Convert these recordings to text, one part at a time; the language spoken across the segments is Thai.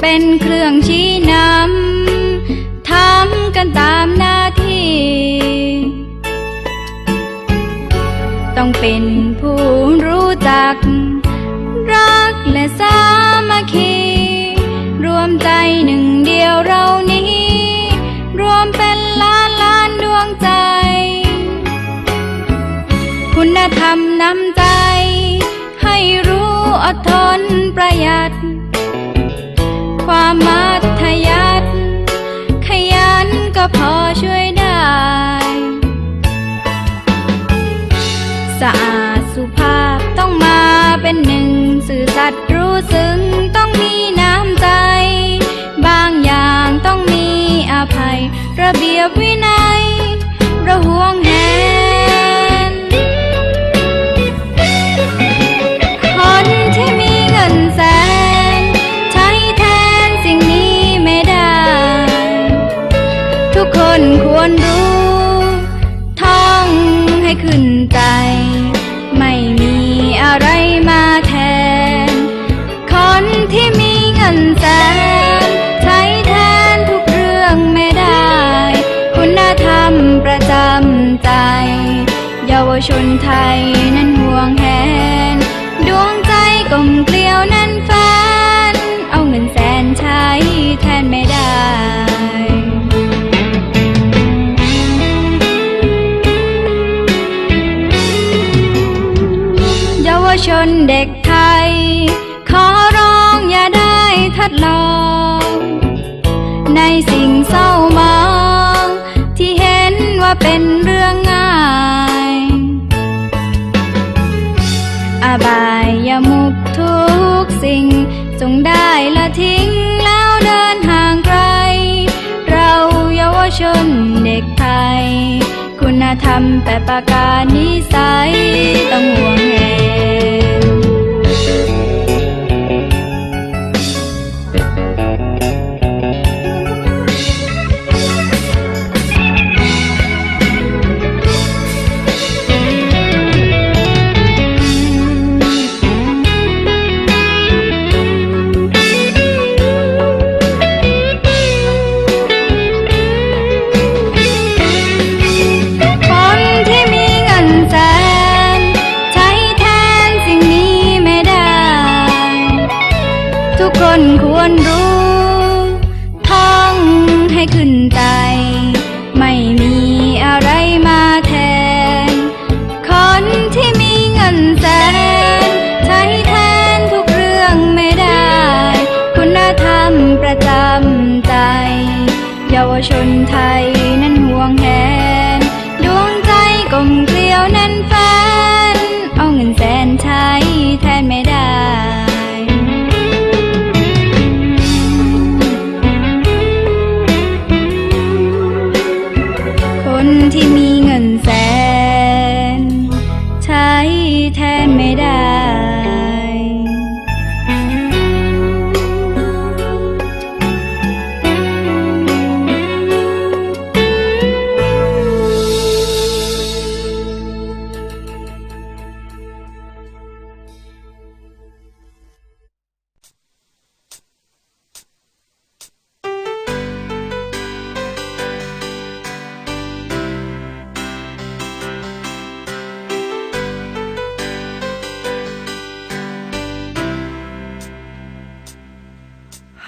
เป็นเครื่องชี้นำทำกันตามหน้าที่ ต้องเป็นผู้รู้จัก รักและสามัคคี รวมใจหนึ่งเดียวเรานี้ รวมเป็นล้านล้านดวงใจ คุณธรรมนำใจ ให้รู้อดทนประหยัด ความมัธยัติ ขยันก็พอช่วยได้ สะอาดสุภาพต้องมาเป็นหนึ่ง สื่อสัตว์รู้ซึ้งต้องาวชนไทยนั้นห่วงแหน ดวงใจกลมเกลียวนั้นแฟนเอาเงินแสนใช้แทนไม่ได้เยาวชนเด็กไทย ขอร้องอย่าได้ทัดลองในสิ่งเศร้ามองที่เห็นว่าเป็น ธรรมแปดประการนิสัยต้องห่วงแห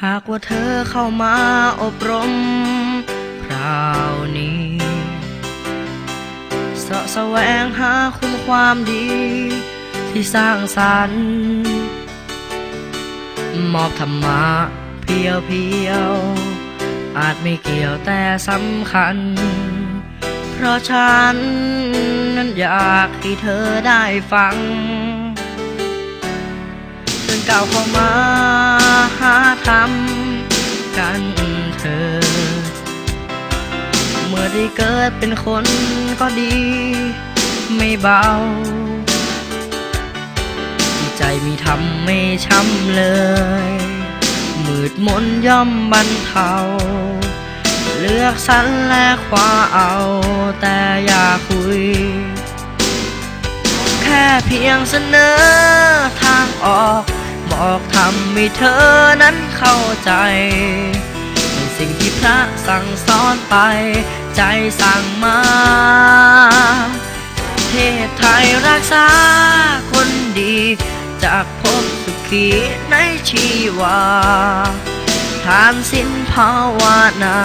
หากว่าเธอเข้ามาอบรมคราวนี้เสาะแสวงหาคุณความดี ที่สร้างสรรค์มอบธรรมะเพียวเพียว อาจไม่เกี่ยวแต่สำคัญ เพราะฉันนั้นอยากให้เธอได้ฟัง ก้าวเข้ามาหาทำกันเธอ เมื่อได้เกิดเป็นคนก็ดี ไม่เบา ใจมีทำไม่ช้ำเลย มืดมนย่อมบรรเทา เลือกสรรและคว้าเอาแต่อย่าคุย แค่เพียงเสนอำให้เธอนั้นเข้าใจในสิ่งที่พระสั่งสอนไป ใจสั่งมาเทศไทยรักษาคนดี จากพบสุขีในชีวาทานสิ้นภาวนา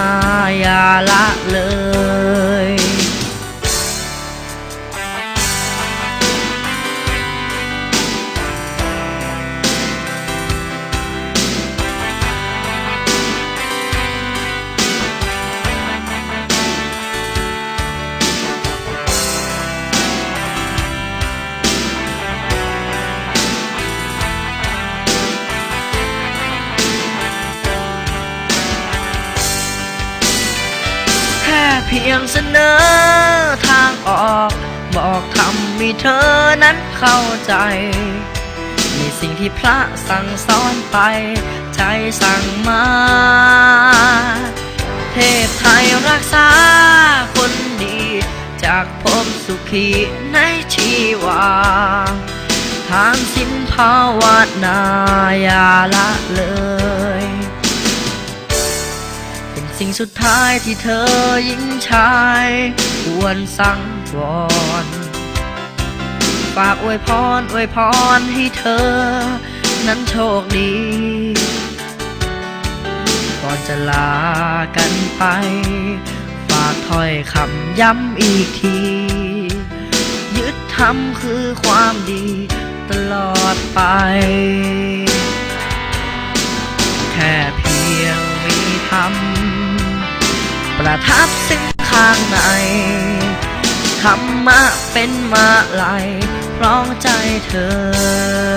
เพียงเสนอทางออก บอกทำให้เธอนั้นเข้าใจในสิ่งที่พระสั่งสอนไป ใจสั่งมา เทพไทยรักษาคนดี จากภพสุขีในชีวา ทานสินภาวนาอย่าละเลย สิ่งสุดท้ายที่เธอหญิงชายควรสั่งวอนฝากอวยพรอวยพรให้เธอ นั้นโชคดี ก่อนจะลากันไป ฝากถ้อยคำย้ำอีกที ยึดทำคือความดีตลอดไป ธรรมะเป็นมาลายร้องใจเธอ